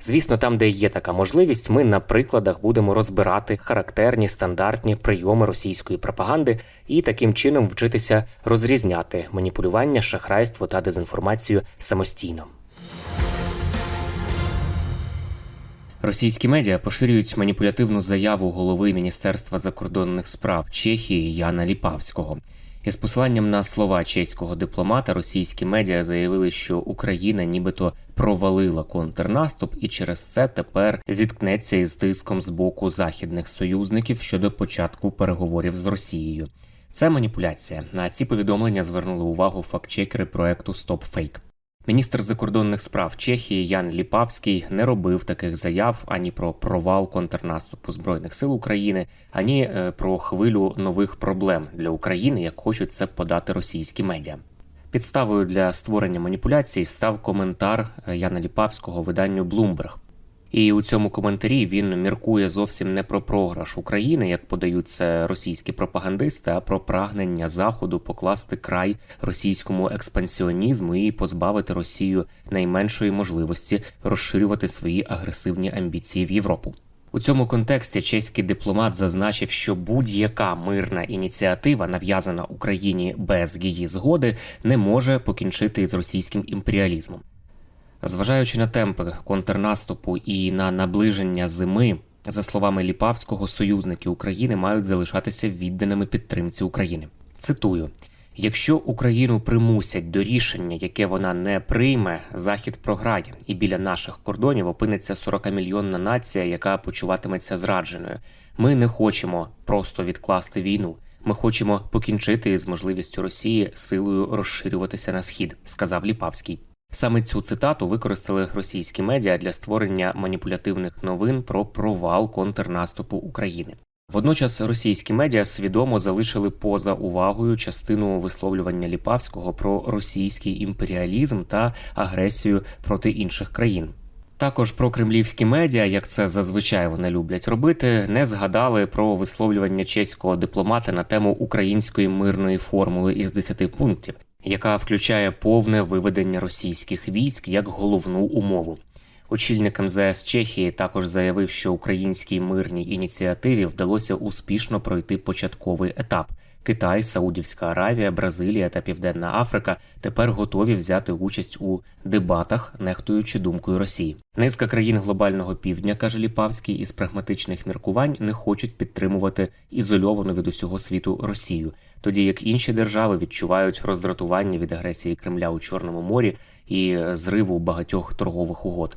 Звісно, там, де є така можливість, ми на прикладах будемо розбирати характерні стандартні прийоми російської пропаганди і таким чином вчитися розрізняти маніпулювання, шахрайство та дезінформацію самостійно. Російські медіа поширюють маніпулятивну заяву голови Міністерства закордонних справ Чехії Яна Ліпавського. Із посиланням на слова чеського дипломата російські медіа заявили, що Україна нібито провалила контрнаступ, і через це тепер зіткнеться із тиском з боку західних союзників щодо початку переговорів з Росією. Це маніпуляція. На ці повідомлення звернули увагу фактчекери проекту StopFake. Міністр закордонних справ Чехії Ян Ліпавський не робив таких заяв ані про провал контрнаступу збройних сил України, ані е, про хвилю нових проблем для України, як хочуть це подати російські медіа. Підставою для створення маніпуляцій став коментар е, Яна Ліпавського виданню Bloomberg. І у цьому коментарі він міркує зовсім не про програш України, як подають це російські пропагандисти, а про прагнення заходу покласти край російському експансіонізму і позбавити Росію найменшої можливості розширювати свої агресивні амбіції в Європу. У цьому контексті чеський дипломат зазначив, що будь-яка мирна ініціатива, нав'язана Україні без її згоди, не може покінчити із російським імперіалізмом. Зважаючи на темпи контрнаступу і на наближення зими, за словами Ліпавського, союзники України мають залишатися відданими підтримці України. Цитую: якщо Україну примусять до рішення, яке вона не прийме, захід програє, і біля наших кордонів опиниться 40-мільйонна нація, яка почуватиметься зрадженою. Ми не хочемо просто відкласти війну. Ми хочемо покінчити із можливістю Росії силою розширюватися на схід, сказав Ліпавський. Саме цю цитату використали російські медіа для створення маніпулятивних новин про провал контрнаступу України. Водночас російські медіа свідомо залишили поза увагою частину висловлювання Ліпавського про російський імперіалізм та агресію проти інших країн. Також про кремлівські медіа, як це зазвичай вони люблять робити, не згадали про висловлювання чеського дипломата на тему української мирної формули із 10 пунктів, яка включає повне виведення російських військ як головну умову. Очільник МЗС Чехії також заявив, що українській мирній ініціативі вдалося успішно пройти початковий етап. Китай, Саудівська Аравія, Бразилія та Південна Африка тепер готові взяти участь у дебатах, нехтуючи думкою Росії. Низка країн глобального півдня, каже Ліпавський, із прагматичних міркувань не хочуть підтримувати ізольовану від усього світу Росію, тоді як інші держави відчувають роздратування від агресії Кремля у Чорному морі і зриву багатьох торгових угод.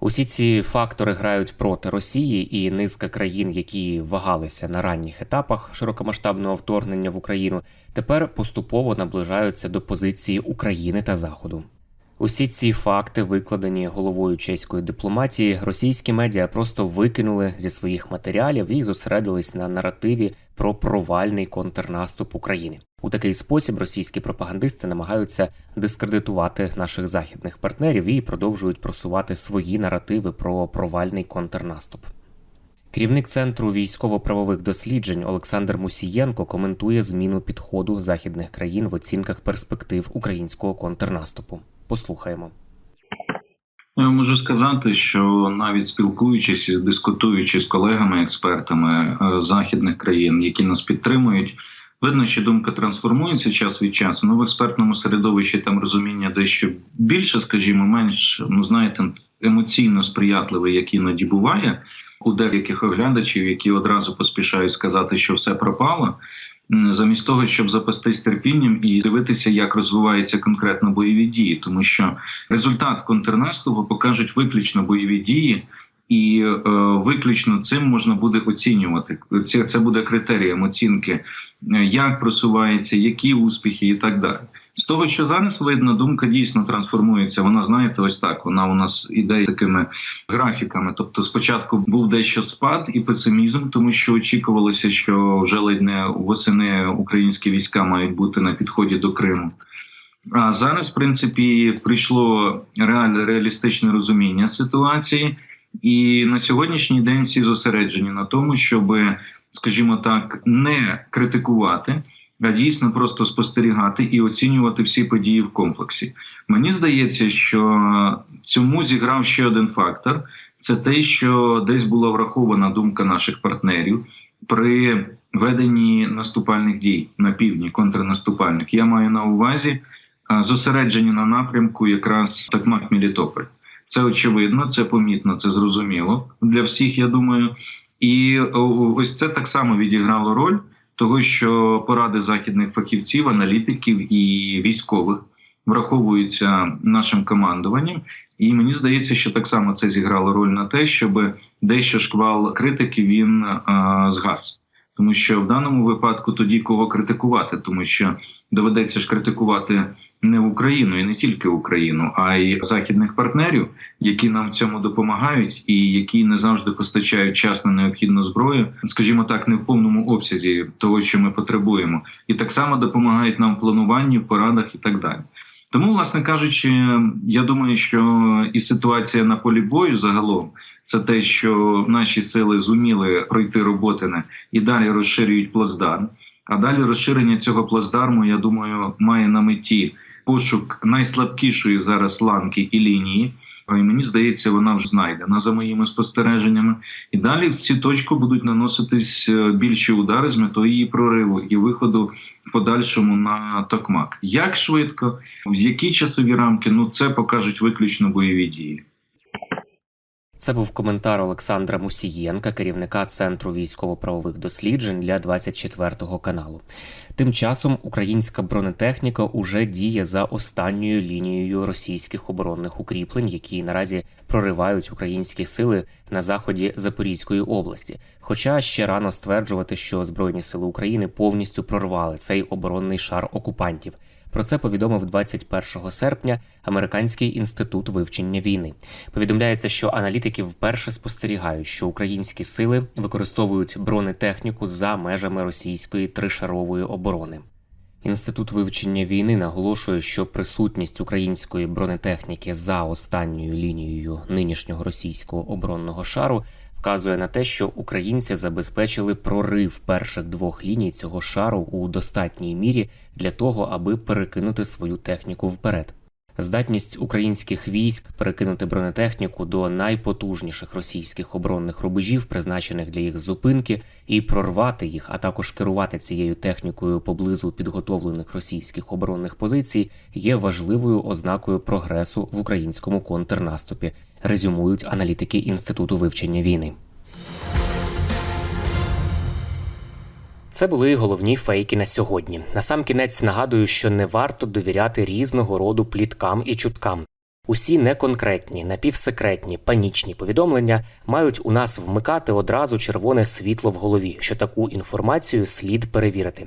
Усі ці фактори грають проти Росії, і низка країн, які вагалися на ранніх етапах широкомасштабного вторгнення в Україну, тепер поступово наближаються до позиції України та Заходу. Усі ці факти, викладені головою чеської дипломатії, російські медіа просто викинули зі своїх матеріалів і зосередились на наративі про провальний контрнаступ України. У такий спосіб російські пропагандисти намагаються дискредитувати наших західних партнерів і продовжують просувати свої наративи про провальний контрнаступ. Керівник центру військово-правових досліджень Олександр Мусієнко коментує зміну підходу західних країн в оцінках перспектив українського контрнаступу. Послухаємо. Ну, Я можу сказати, що навіть спілкуючись і дискутуючи з колегами-експертами е, західних країн, які нас підтримують, видно, що думка трансформується час від часу. Ну в експертному середовищі там розуміння дещо більше, скажімо, менш ну знаєте, емоційно сприятливе, як іноді буває у деяких оглядачів, які одразу поспішають сказати, що все пропало. замість того, щоб запастись терпінням і дивитися, як розвиваються конкретно бойові дії, тому що результат контрнаступу покажуть виключно бойові дії. І е, виключно цим можна буде оцінювати. Це, це буде критерієм оцінки, е, як просувається, які успіхи і так далі. З того, що зараз видно, думка дійсно трансформується. Вона знаєте, ось так. Вона у нас іде такими графіками. Тобто, спочатку був дещо спад і песимізм, тому що очікувалося, що вже ледь не восени українські війська мають бути на підході до Криму. А зараз, в принципі, прийшло реальне реалістичне розуміння ситуації, і на сьогоднішній день всі зосереджені на тому, щоб, скажімо так, не критикувати, а дійсно просто спостерігати і оцінювати всі події в комплексі. Мені здається, що цьому зіграв ще один фактор: це те, що десь була врахована думка наших партнерів при веденні наступальних дій на півдні, контрнаступальних. Я маю на увазі зосереджені на напрямку якраз Такмак Мелітополь. Це очевидно, це помітно, це зрозуміло для всіх, я думаю. І ось це так само відіграло роль того, що поради західних фахівців, аналітиків і військових враховуються нашим командуванням. І мені здається, що так само це зіграло роль на те, щоб дещо шквал критики він а, згас. Тому що в даному випадку тоді кого критикувати, тому що доведеться ж критикувати не Україну і не тільки Україну, а й західних партнерів, які нам в цьому допомагають, і які не завжди постачають часно необхідну зброю, скажімо так, не в повному обсязі того, що ми потребуємо, і так само допомагають нам в плануванні, порадах і так далі. Тому, власне кажучи, я думаю, що і ситуація на полі бою загалом це те, що наші сили зуміли пройти роботине і далі розширюють плацдарм. А далі розширення цього плацдарму, я думаю, має на меті пошук найслабкішої зараз ланки і лінії. І мені здається, вона вже знайдена за моїми спостереженнями. І далі в ці точку будуть наноситись е, більші удари з метою її прориву і виходу в подальшому на токмак. Як швидко, в які часові рамки, ну це покажуть виключно бойові дії. Це був коментар Олександра Мусієнка, керівника Центру військово-правових досліджень для 24 каналу. Тим часом українська бронетехніка уже діє за останньою лінією російських оборонних укріплень, які наразі проривають українські сили на заході Запорізької області. Хоча ще рано стверджувати, що Збройні сили України повністю прорвали цей оборонний шар окупантів. Про це повідомив 21 серпня Американський інститут вивчення війни. Повідомляється, що аналітики вперше спостерігають, що українські сили використовують бронетехніку за межами російської тришарової оборони. Інститут вивчення війни наголошує, що присутність української бронетехніки за останньою лінією нинішнього російського оборонного шару вказує на те, що українці забезпечили прорив перших двох ліній цього шару у достатній мірі для того, аби перекинути свою техніку вперед. Здатність українських військ перекинути бронетехніку до найпотужніших російських оборонних рубежів, призначених для їх зупинки, і прорвати їх, а також керувати цією технікою поблизу підготовлених російських оборонних позицій, є важливою ознакою прогресу в українському контрнаступі, резюмують аналітики інституту вивчення війни. Це були головні фейки на сьогодні. Насамкінець нагадую, що не варто довіряти різного роду пліткам і чуткам. Усі неконкретні, напівсекретні, панічні повідомлення мають у нас вмикати одразу червоне світло в голові, що таку інформацію слід перевірити.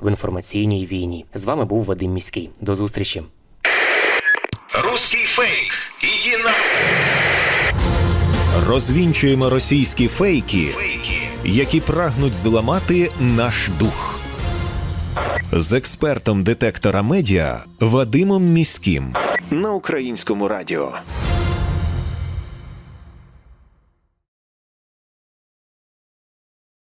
в інформаційній війні. З вами був Вадим Міський. До зустрічі. Русский фейк. Иди на Розвінчуємо російські фейки, фейки. які прагнуть зламати наш дух. З експертом детектора медіа Вадимом Міським на українському радіо.